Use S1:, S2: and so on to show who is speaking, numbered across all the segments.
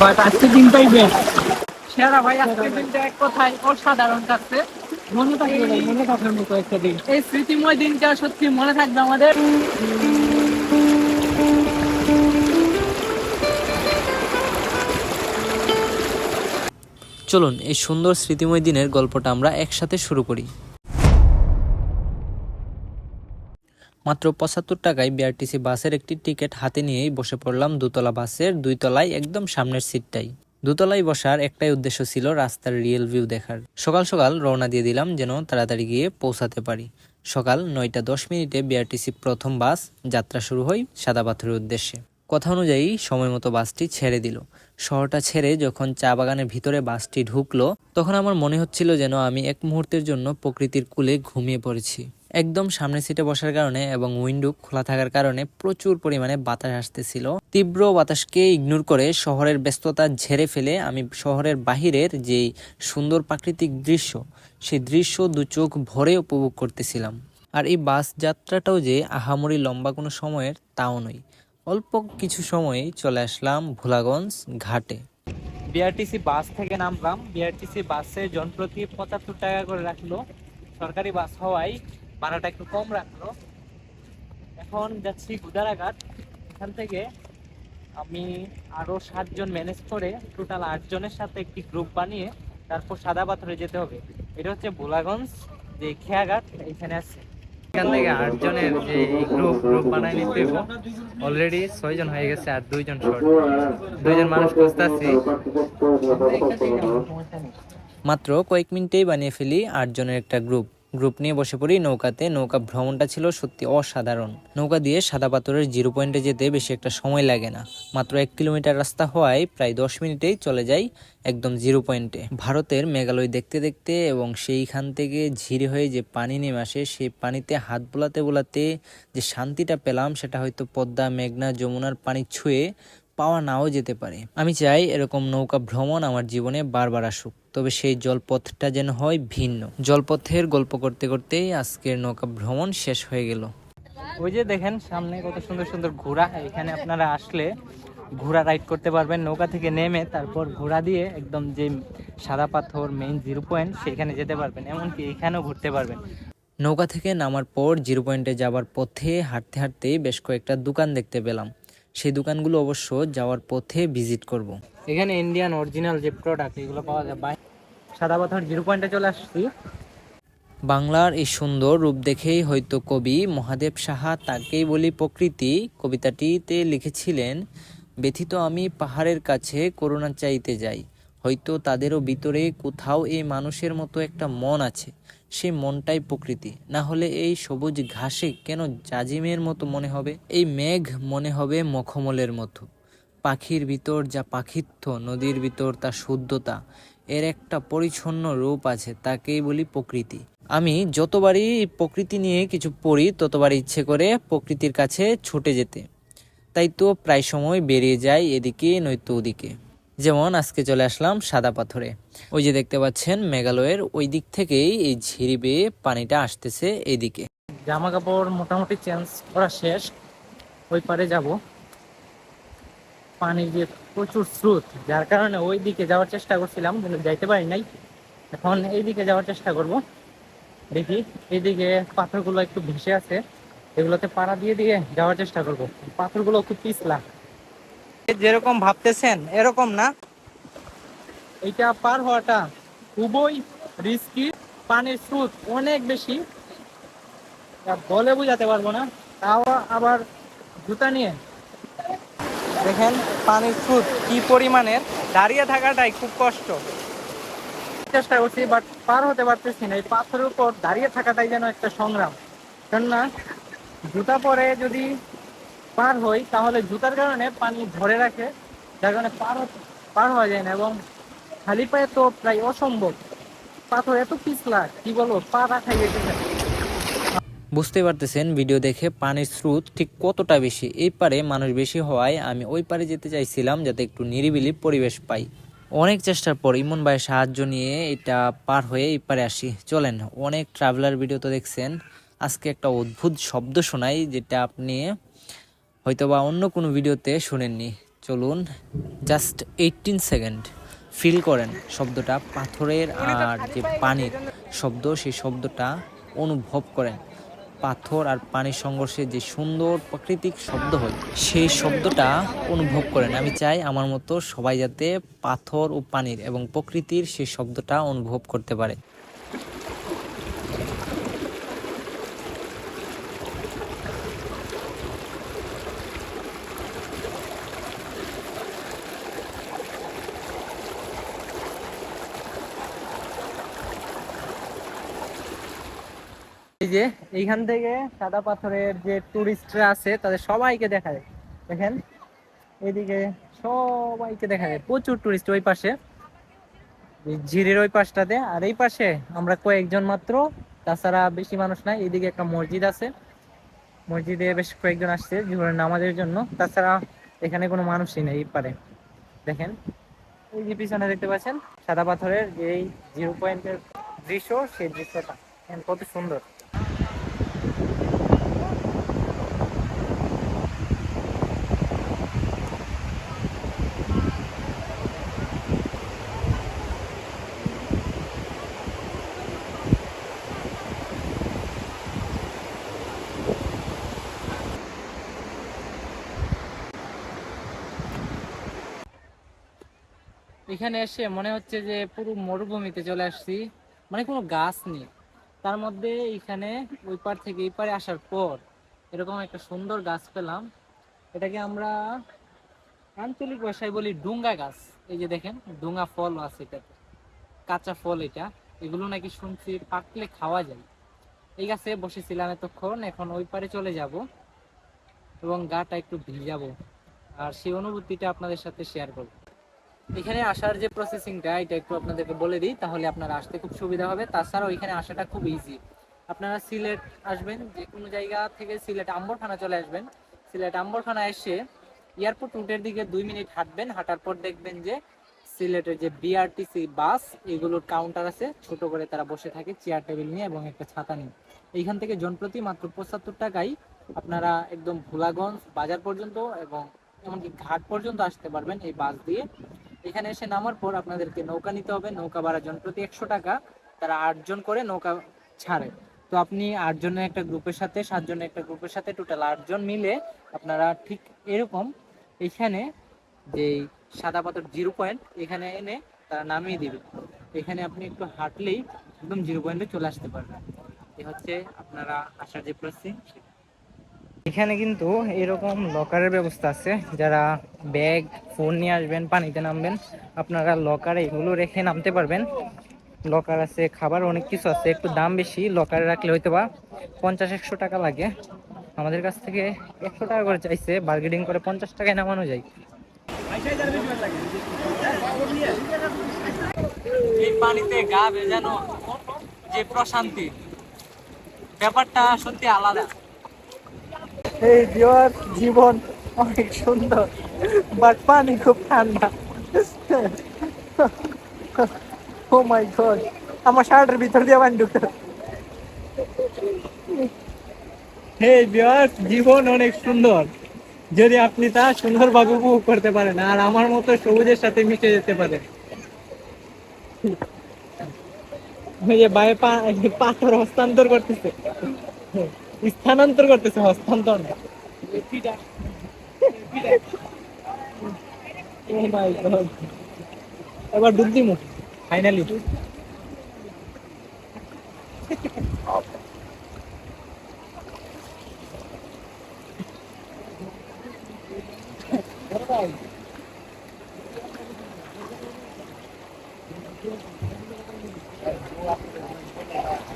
S1: But আজকের দিনটাই বেশ সেরা ভাই আজকের দিনটা এক কথায় অসাধারণ থাকছে মনে থাকবে ভাই মনে থাকার মতো একটা দিন। এই স্মৃতিময় দিনটা সত্যি মনে থাকবে আমাদের।
S2: চলুন এই সুন্দর স্মৃতিময় দিনের গল্পটা আমরা একসাথে শুরু করি। মাত্র পঁচাত্তর টাকায় বিআরটিসি বাসের একটি টিকিট হাতে নিয়েই বসে পড়লাম দুতলা বাসের দুই তলায় একদম সামনের সিটটাই। দোতলায় বসার একটাই উদ্দেশ্য ছিল রাস্তার রিয়েল ভিউ দেখার। সকাল সকাল রওনা দিয়ে দিলাম যেন তাড়াতাড়ি গিয়ে পৌঁছাতে পারি। সকাল নয়টা দশ মিনিটে বিআরটিসি প্রথম বাস যাত্রা শুরু হয় সাদা পাথরের উদ্দেশ্যে। কথা অনুযায়ী সময় মতো বাসটি ছেড়ে দিল। শহরটা ছেড়ে যখন চা বাগানের ভিতরে বাসটি ঢুকলো, তখন আমার মনে হচ্ছিল যেন আমি এক মুহূর্তের জন্য প্রকৃতির কুলে ঘুমিয়ে পড়েছি। একদম সামনের সিটে বসার কারণে এবং উইন্ডো খোলা থাকার কারণে প্রচুর পরিমাণে বাতাস আসতেছিল। তীব্র বাতাসকে ইগনোর করে শহরের ব্যস্ততা ঝেড়ে ফেলে আমি শহরের বাহিরের যে সুন্দর প্রাকৃতিক দৃশ্য, সেই দৃশ্য দু চোখ ভরে উপভোগ করতেছিলাম। আর এই বাস যাত্রাটাও যে আহামরি লম্বা কোনো সময়ের, তাও নয়। অল্প কিছু সময়েই চলে আসলাম ভোলাগঞ্জ ঘাটে।
S1: বিআরটিসি বাস থেকে নামলাম। বিআরটিসি বাসে জনপ্রতি পঁচাত্তর টাকা করে রাখল। সরকারি বাস হওয়ায় ভাড়াটা একটু কম রাখল। এখন যাচ্ছি গুদারাঘাট এখান থেকে আমি আরও সাতজন ম্যানেজ করে টোটাল আটজনের সাথে একটি গ্রুপ বানিয়ে তারপর সাদা পাথরে যেতে হবে। এটা হচ্ছে ভোলাগঞ্জ যে খেয়াঘাট এখানে আছে। এখান থেকে আটজনের যে গ্রুপ গ্রুপ বানাই নিতে অলরেডি ছয়জন হয়ে গেছে আর দুইজন শর্ট দুইজন মানুষ
S2: মাত্র কয়েক মিনিটেই বানিয়ে ফেলি আটজনের একটা গ্রুপ গ্রুপ নিয়ে বসে পড়ি নৌকাতে। নৌকা ভ্রমণটা ছিল সত্যি অসাধারণ। নৌকা দিয়ে সাদা পাথরের জিরো পয়েন্টে যেতে বেশি একটা সময় লাগে না। মাত্র এক কিলোমিটার রাস্তা হওয়ায় প্রায় দশ মিনিটেই চলে যাই একদম জিরো পয়েন্টে। ভারতের মেঘালয় দেখতে দেখতে এবং সেইখান থেকে ঝিরে হয়ে যে পানি নেমে আসে সেই পানিতে হাত বোলাতে বোলাতে যে শান্তিটা পেলাম, সেটা হয়তো পদ্মা, মেঘনা, যমুনার পানি ছুঁয়ে পাওয়া নাও যেতে পারে। আমি চাই এরকম নৌকা ভ্রমণ আমার জীবনে বারবার আসুক। তবে সেই জলপথটা যেন হয় ভিন্ন। জলপথের গল্প করতে করতেই আজকের নৌকা ভ্রমণ শেষ হয়ে গেল।
S1: ওই যে দেখেন সামনে কত সুন্দর সুন্দর ঘোড়া। এখানে আপনারা আসলে ঘোড়া রাইড করতে পারবেন। নৌকা থেকে নেমে তারপর ঘোড়া দিয়ে একদম যে সাদা পাথর মেইন জিরো পয়েন্ট সেখানে যেতে পারবেন। এমনকি এখানেও ঘুরতে পারবেন।
S2: নৌকা থেকে নামার পর জিরো পয়েন্টে যাওয়ার পথে হাঁটতে হাঁটতে বেশ কয়েকটা দোকান দেখতে পেলাম। সেই দোকানগুলো অবশ্য যাওয়ার পথে ভিজিট করব।
S1: এখানে ইন্ডিয়ান অরিজিনাল যে প্রোডাক্ট এগুলো পাওয়া যায়। বাই সাদা পাথর জিরো পয়েন্টে চলে আসছি।
S2: বাংলার এই সুন্দর রূপ দেখেই হয়তো কবি মহাদেব সাহা তাকেই বলি প্রকৃতি। কবিতাটিতে লিখেছিলেন ব্যথিত আমি পাহাড়ের কাছে করুণা চাইতে যাই। হয়তো তাদেরও ভিতরে কোথাও এই মানুষের মতো একটা মন আছে। সেই মনটাই প্রকৃতি। না হলে এই সবুজ ঘাসে কেন জাজিমের মতো মনে হবে? এই মেঘ মনে হবে মখমলের মতো। পাখির ভিতর যা পাখিত্ব, নদীর ভিতর তা শুদ্ধতা, এর একটা পরিচ্ছন্ন রূপ আছে, তাকেই বলি প্রকৃতি। আমি যতবারই প্রকৃতি নিয়ে কিছু পড়ি ততবার ইচ্ছে করে প্রকৃতির কাছে ছুটে যেতে। তাই তো প্রায় সময় বেরিয়ে যায় এদিকে নয়তো ওদিকে। যেমন আজকে চলে আসলাম সাদা পাথরে। ওই যে দেখতে পাচ্ছেন মেঘালয়ের ওই দিক থেকেই এই ঝিরি বেয়ে পানিটা আসতেছে এইদিকে
S1: জামা কাপড় মোটামুটি চেঞ্জ করা শেষ। ওই পারে যাব। পানির যে প্রচুর স্রোত, যার কারণে ওই দিকে যাওয়ার চেষ্টা করছিলাম, কিন্তু যাইতে পারি নাই। এখন এই দিকে যাওয়ার চেষ্টা করব। দেখি এইদিকে পাথরগুলো একটু ভেসে আছে। এগুলোতে পাড়া দিয়ে দিয়ে যাওয়ার চেষ্টা করব। পাথরগুলো খুব পিছলা। যেরকম ভাবতেছেন এরকম না? এইটা পার হওয়াটা খুবই রিস্কি পানির স্রোত অনেক বেশি। বলে বুঝাতে পারব না তাও আবার জুতা নিয়ে। দেখেন পানির স্রোত কি পরিমাণের? দাঁড়িয়ে থাকাটাই খুব কষ্ট। চেষ্টা করছি বাট পার হতে পারতেছি না। এই পাথরের উপর দাঁড়িয়ে থাকাটাই যেন একটা সংগ্রাম। কেননা জুতা পরে যদি পার হই, তাহলে জুতার কারণে পানি ধরে রাখে, যার কারণে পার পার হওয়া যায় না এবং খালি পায়ে তো প্রায় অসম্ভব। পাথর এত পিছলা, কি বলব, পা রাখাই গেছে
S2: বুঝতে পারতেছেন, ভিডিও দেখে পানির স্রোত ঠিক কতটা বেশি? এই পারে মানুষ বেশি হওয়ায় আমি ওই পারে যেতে চাইছিলাম যাতে একটু নিরিবিলি পরিবেশ পাই। অনেক চেষ্টার পর ইমন ভাইয়ের সাহায্য নিয়ে এটা পার হয়ে এই পারে আসি। চলেন, অনেক ট্রাভেলার ভিডিও তো দেখছেন। আজকে একটা অদ্ভুত শব্দ শোনাই, যেটা আপনি হয়তোবা অন্য কোনো ভিডিওতে শোনেননি। চলুন জাস্ট এইটিন সেকেন্ড ফিল করেন শব্দটা পাথরের আর যে পানির শব্দ সেই শব্দটা অনুভব করেন। পাথর আর পানির সংঘর্ষে যে সুন্দর প্রাকৃতিক শব্দ হয় সেই শব্দটা অনুভব করেন। আমি চাই আমার মতো সবাই যাতে পাথর ও পানির এবং প্রকৃতির সেই শব্দটা অনুভব করতে পারে।
S1: যে এইখান থেকে সাদা পাথরের যে টুরিস্টরা আছে, তাদের সবাইকে দেখা যায় দেখেন এদিকে সবাইকে দেখা যায় প্রচুর টুরিস্ট ওই পাশে। ঝিরির ওই পাশটাতে। আর এই পাশে আমরা কয়েকজন মাত্র, তাছাড়া বেশি মানুষ নাই। এইদিকে একটা মসজিদ আছে। মসজিদে বেশ কয়েকজন আসছে জোহরের নামাজের জন্য। তাছাড়া এখানে কোনো মানুষই নেই পারে। দেখেন, এই যে পিছনে দেখতে পাচ্ছেন, সাদা পাথরের যে জিরো পয়েন্টের দৃশ্য, সেই দৃশ্যটা। কত সুন্দর। এখানে এসে মনে হচ্ছে যে পুরো মরুভূমিতে চলে আসছি। মানে কোনো গাছ নেই। তার মধ্যে এখানে ওই পার থেকে এই পারে আসার পর এরকম একটা সুন্দর গাছ পেলাম। এটাকে আমরা আঞ্চলিক ভাষায় বলি ডুঙ্গা গাছ। এই যে দেখেন, ডুঙ্গা ফল আছে এটাতে, কাঁচা ফল এটা। এগুলো নাকি শুনছি পাকলে খাওয়া যায়। এই গাছে বসেছিলাম এতক্ষণ, এখন ওই পারে চলে যাব এবং গাটা একটু ভিজাবো। আর সেই অনুভূতিটা আপনাদের সাথে শেয়ার করব। এখানে আসার যে প্রসেসিংটা এটা একটু আপনাদেরকে বলে দিই, তাহলে আপনারা আসতে খুব সুবিধা হবে। তাছাড়াও এখানে আসাটা খুব ইজি আপনারা সিলেট আসবেন, যে কোনো জায়গা থেকে সিলেট আম্বরখানা চলে আসবেন। সিলেট আম্বরখানা এসে এয়ারপোর্ট রুটের দিকে দুই মিনিট হাঁটবেন। হাঁটার পর দেখবেন যে সিলেটের যে বিআরটিসি বাস এগুলোর কাউন্টার আছে। ছোট করে তারা বসে থাকে চেয়ার টেবিল নিয়ে এবং একটা ছাতা নিয়ে। এইখান থেকে জনপ্রতি মাত্র পঁচাত্তর টাকায় আপনারা একদম ভোলাগঞ্জ বাজার পর্যন্ত এবং এমনকি ঘাট পর্যন্ত আসতে পারবেন এই বাস দিয়ে। এখানে এসে নামার পর আপনাদেরকে নৌকা নিতে হবে। নৌকা জন প্রতি একশো টাকা। তারা আটজন করে নৌকা ছাড়ে। তো আপনি আটজনের একটা গ্রুপের সাথে সাতজনের একটা গ্রুপের সাথে টোটাল আটজন মিলে আপনারা ঠিক এরকম এখানে যে সাদা পাথর জিরো পয়েন্ট এখানে এনে তারা নামিয়ে দিবে। এখানে আপনি একটু হাঁটলেই একদম জিরো পয়েন্টে চলে আসতে পারবেন। এ হচ্ছে আপনারা আসার যে প্রসেসিং এখানে কিন্তু এরকম লকারের ব্যবস্থা আছে। যারা ব্যাগ, ফোন নিয়ে আসবেন, পানিতে নামবেন, আপনারা লকারে এগুলো রেখে নামতে পারবেন। লকার আছে, খাবার অনেক কিছু আছে। একটু দাম বেশি, লকারে রাখলে হয়তো বা পঞ্চাশ, একশো টাকা লাগে। আমাদের কাছ থেকে একশো টাকা করে চাইছে বার্গেনিং করে পঞ্চাশ টাকায় নামানো যায়। এই পানিতে গা ভেজানো যে প্রশান্তি, ব্যাপারটা সত্যি আলাদা। এই বিয়ার জীবন অনেক সুন্দর বাট পানি খুব ঠান্ডা। ও মাই গড আমার শার্টের ভিতর দিয়ে পানি ঢুকতে হে বিয়ার জীবন অনেক সুন্দর। যদি আপনি তা সুন্দরভাবে উপভোগ করতে পারেন, আর আমার মতো সবুজের সাথে মিশে যেতে পারেন ওই যে পাথর হস্তান্তর করতেছে। স্থানান্তর করতেছে হস্তান্তর না Oh. এবার ডুব দিমু ফাইনালি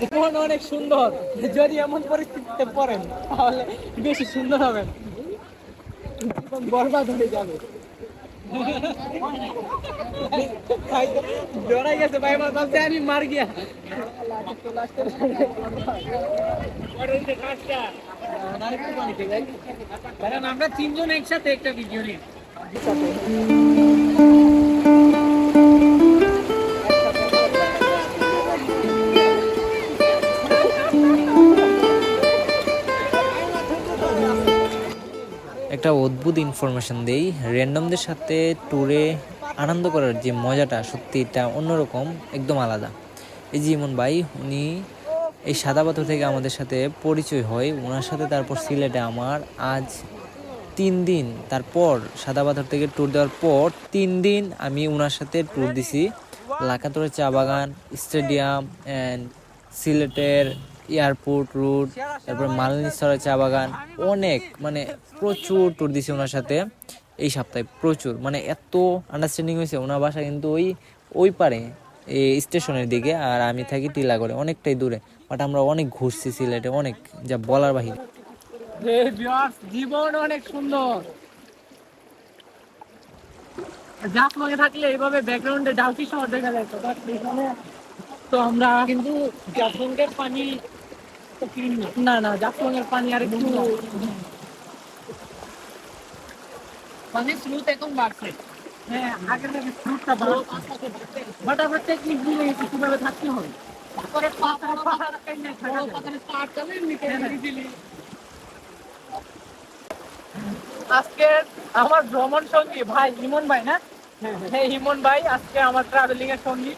S1: জীবন অনেক সুন্দর। যদি এমন পরিস্থিতিতে পড়েন, তাহলে বেশি সুন্দর হবে। বরবাদ হয়ে যাবে। জড়াই গেছে আমি মার আমরা তিনজন একসাথে একটা ভিডিও নিই।
S2: একটা অদ্ভুত ইনফরমেশন দেই। র্যান্ডমদের সাথে ট্যুরে আনন্দ করার যে মজাটা, সত্যি এটা অন্যরকম, একদম আলাদা। এই যে ইমন ভাই, উনি এই সাদা পাথর থেকে আমাদের সাথে পরিচয় হয়। ওনার সাথে তারপর সিলেটে আমার আজ তিন দিন। তারপর সাদা পাথর থেকে ট্যুর দেওয়ার পর তিন দিন আমি ওনার সাথে ট্যুর দিছি। লাকাতরের চা বাগান স্টেডিয়াম অ্যান্ড সিলেটের এয়ারপোর্ট রুট তারপর মালিনীশ্বরের চা বাগান, অনেক মানে প্রচুর ট্যুর দিছি ওনার সাথে। এই সপ্তাহে প্রচুর মানে এত আন্ডারস্ট্যান্ডিং হয়েছে, ওনার বাসা কিন্তু ওই ওই পারে, এই স্টেশনের দিকে, আর আমি থাকি টিলাগড়ে, অনেকটাই দূরে। বাট আমরা অনেক ঘুরছি সিলেটে, অনেক, যা বলার বাহিরে।
S1: জীবন অনেক সুন্দর। থাকলে এইভাবে ব্যাকগ্রাউন্ডে শহর দেখা যায় তো আমরা কিন্তু পানি তো clean না। না না জাফলং এর পানি আর একটু পানি স্রোত এখন বাড়ছে হ্যাঁ আগের থেকে স্রোতটা বাড়ছে বাট আমরা টেকনিক দিয়ে গেছি কীভাবে থাকতে হবে তারপরে পাথর পাহাড় কেটে থাকা যায়। আজকে আমার ভ্রমণ সঙ্গী ভাই ইমন ভাই না? হ্যাঁ ইমন ভাই আজকে আমার ট্রাভেলিং এর সঙ্গী।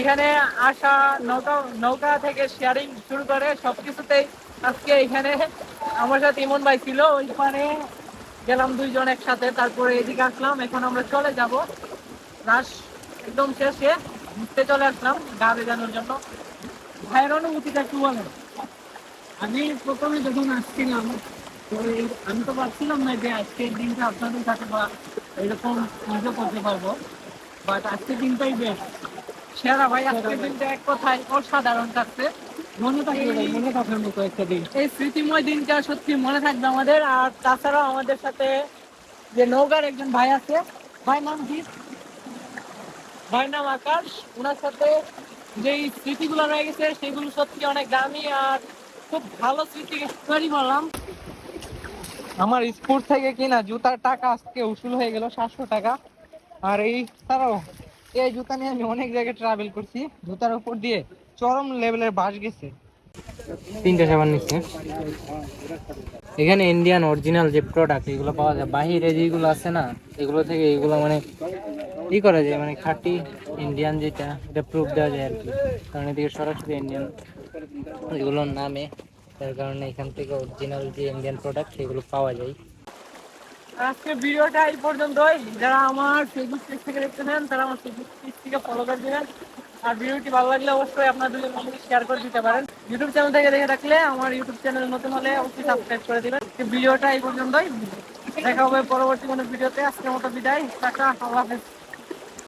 S1: এখানে আসা, নৌকা নৌকা থেকে শেয়ারিং শুরু করে সবকিছুতেই আজকে এখানে আমার সাথে ইমন ভাই ছিল, ওইখানে গেলাম দুইজন একসাথে, তারপরে এদিকে আসলাম, এখন আমরা চলে যাব। রাস একদম শেষে ঘুরতে চলে আসলাম গা ভেজানোর জন্য। ভাইয়ের অনুভূতিটা একটু বলেন। আমি প্রথমে যখন আসছিলাম তো আমি তো ভাবছিলাম না যে আজকের দিনটা আপনাদের সাথে বা এরকম মজা করতে পারব বাট আজকের দিনটাই বেশ সেরা ভাই দিনটা এক কথায় অসাধারণ থাকছে মনে থাকবে মনে থাকার মতো একটা দিন। এই স্মৃতিময় দিনটা সত্যি মনে থাকবে আমাদের। আর তাছাড়াও আমাদের সাথে যে নৌকার একজন ভাই আছে, ভাই নাম কি? ভাই নাম আকাশ। ওনার সাথে স্মৃতিগুলো রয়ে গেছে, সেগুলো সত্যি অনেক দামি আর খুব ভালো স্মৃতি করলাম। আমার স্কুল থেকে কিনা জুতার টাকা আজকে উসুল হয়ে গেল সাতশো টাকা। আর এই ছাড়াও এই জুতা নিয়ে আমি অনেক জায়গায় ট্রাভেল করছি। জুতার উপর দিয়ে চরম লেভেলের বাস গেছে। তিনটা সাবান নিচ্ছে। এখানে ইন্ডিয়ান অরিজিনাল যে প্রোডাক্ট এগুলো পাওয়া যায়, বাহিরে যেগুলো আছে না, এগুলো থেকে এগুলো মানে ই করা যায় মানে খাঁটি ইন্ডিয়ান যেটা, এটা প্রুফ দেওয়া যায় আর কি। কারণ এদিকে সরাসরি ইন্ডিয়ান এগুলোর নামে তার কারণে এখান থেকে অরিজিনাল যে ইন্ডিয়ান প্রোডাক্ট সেগুলো পাওয়া যায়। আজকে ভিডিওটা এই পর্যন্তই। যারা আমার ফেসবুক পেজ থেকে তারা আমার ফেসবুক পেজ থেকে ফলো করে দেবেন। আর ভিডিওটি ভালো লাগলে অবশ্যই আপনার দুজন শেয়ার করে দিতে পারেন। ইউটিউব চ্যানেল থেকে দেখে রাখলে আমার ইউটিউব চ্যানেল নতুন হলে অবশ্যই সাবস্ক্রাইব করে দিবেন। ভিডিওটা এই পর্যন্তই। দেখা হবে পরবর্তী কোনো ভিডিওতে। আজকের মতো বিদায়। টাটা, আল্লাহ হাফেজ।